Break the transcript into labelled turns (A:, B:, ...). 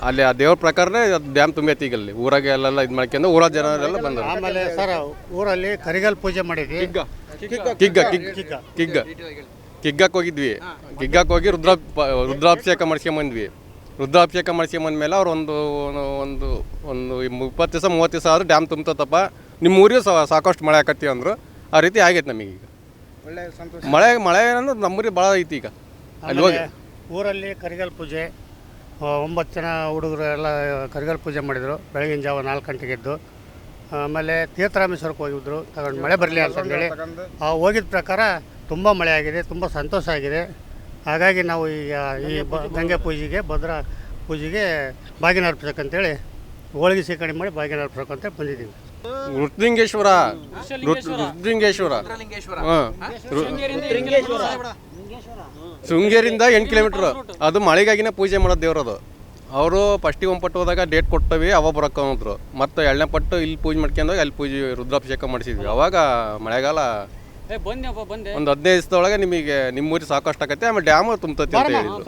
A: ಅಲ್ಲಿ ಆ ದೇವ್ರ ಪ್ರಕಾರನೇ ಡ್ಯಾಮ್ ತುಂಬೈತಿ ಈಗ ಅಲ್ಲಿ. ಊರಾಗ ಎಲ್ಲೆಲ್ಲ ಇದು ಮಾಡ್ಕೊಂಡು ಊರ ಜನರೆಲ್ಲ ಬಂದರು
B: ಆಮೇಲೆ ಸರ್ ಊರಲ್ಲಿ ಕರಿಗಲ್ ಪೂಜೆ ಮಾಡಿದ್ವಿ.
A: ಕಿಗ್ಗ. ಕಿಗ್ಗ. ಕಿಗ್ಗ ಕಿಗ್ಗಕ್ಕೆ ಹೋಗಿದ್ವಿ. ಕಿಗ್ಗಕ್ಕೆ ಹೋಗಿ ರುದ್ರ ರುದ್ರಾಭಿಷೇಕ ಮಾಡ್ಸ್ಕೊಂಬಂದ್ವಿ ರುದ್ರಾಭಿಷೇಕ ಮಾಡ್ಸ್ಕೊಂಬಂದ್ಮೇಲೆ ಅವ್ರು ಒಂದು ಒಂದು ಒಂದು ಇಪ್ಪತ್ತು ದಿವಸ ಮೂವತ್ತು ದಿವಸ ಆದರೆ ಡ್ಯಾಮ್ ತುಂಬ್ತತಪ್ಪ. ನಿಮ್ಮ ಊರಿಗೆ ಸಾಕಷ್ಟು ಮಳೆ ಆಕತ್ತಿ ಅಂದರು. ಆ ರೀತಿ ಆಗೈತೆ ನಮಗೀಗ
B: ಒಳ್ಳೆ ಸಂತೋಷ.
A: ಮಳೆ ಮಳೆ ಏನಂದ್ರೆ ನಮ್ಮೂರಿಗೆ ಭಾಳ ಐತಿ ಈಗ. ಅಲ್ಲಿ ಹೋಗಿ.
B: ಊರಲ್ಲಿ ಕರಿಗಲ್ ಪೂಜೆ ಒಂಬತ್ತು ಜನ ಹುಡುಗರು ಎಲ್ಲ ಕರಿಗಲ್ ಪೂಜೆ ಮಾಡಿದರು. ಬೆಳಗಿನ ಜಾವ ನಾಲ್ಕು ಗಂಟೆಗೆ ಎದ್ದು ಆಮೇಲೆ ತೀರ್ಥರಾಮೇಶ್ವರಕ್ಕೆ ಹೋಗಿದ್ರು. ತಗೊಂಡು ಮಳೆ ಬರಲಿ ಅಂತಂದೇಳಿ. ಆ ಹೋಗಿದ ಪ್ರಕಾರ ತುಂಬ ಮಳೆ ಆಗಿದೆ ತುಂಬ ಸಂತೋಷ ಆಗಿದೆ. ಹಾಗಾಗಿ ನಾವು ಈಗ ಈ ಬ ಗಂಗೆ ಪೂಜೆಗೆ ಭದ್ರಾ ಪೂಜೆಗೆ ಬಾಗಿನ ಅರ್ಪಿಸಕ್ಕಂತೇಳಿ ಹೋಳಿಗೆ ಸೇಕಣೆ ಮಾಡಿ ಬಾಗಿನ ಅರ್ಪಿಸಕ್ಕಂತೇಳಿ ಬಂದಿದ್ದೀವಿ.
A: ರುದ್ರಿಂಗೇಶ್ವರ ರುದ್ರಿಂಗೇಶ್ವರ ಹಾಂ. ಶೃಂಗೇರಿಂದ ಎಂಟು ಕಿಲೋಮೀಟ್ರ್. ಅದು ಮಳೆಗಾಗಿನೇ ಪೂಜೆ ಮಾಡೋದು ದೇವ್ರದು ಅವರು ಫಸ್ಟಿಗೆ ಒಂದು ಪಟ್ಟು ಹೋದಾಗ ಡೇಟ್ ಕೊಟ್ಟವಿ ಅವ ಬರೋಕ್ಕಂದ್ರು ಮತ್ತೆ ಎರಡನೇ ಪಟ್ಟು ಇಲ್ಲಿ ಪೂಜೆ ಮಾಡ್ಕೊಂಡಾಗ ಅಲ್ಲಿ ಪೂಜೆ ರುದ್ರಾಭಿಷೇಕ ಮಾಡಿಸಿದ್ವಿ. ಅವಾಗ ಮಳೆಗಾಲ ಒಂದು ಹದಿನೈದು ದಿವಸದೊಳಗೆ ನಿಮಗೆ ನಿಮ್ಮ ಊರಿಗೆ ಸಾಕಷ್ಟು ಆಗತ್ತೆ ಆಮೇಲೆ ಡ್ಯಾಮು ತುಂಬತೈತಿ ಅಂತ ಹೇಳಿದ್ರು.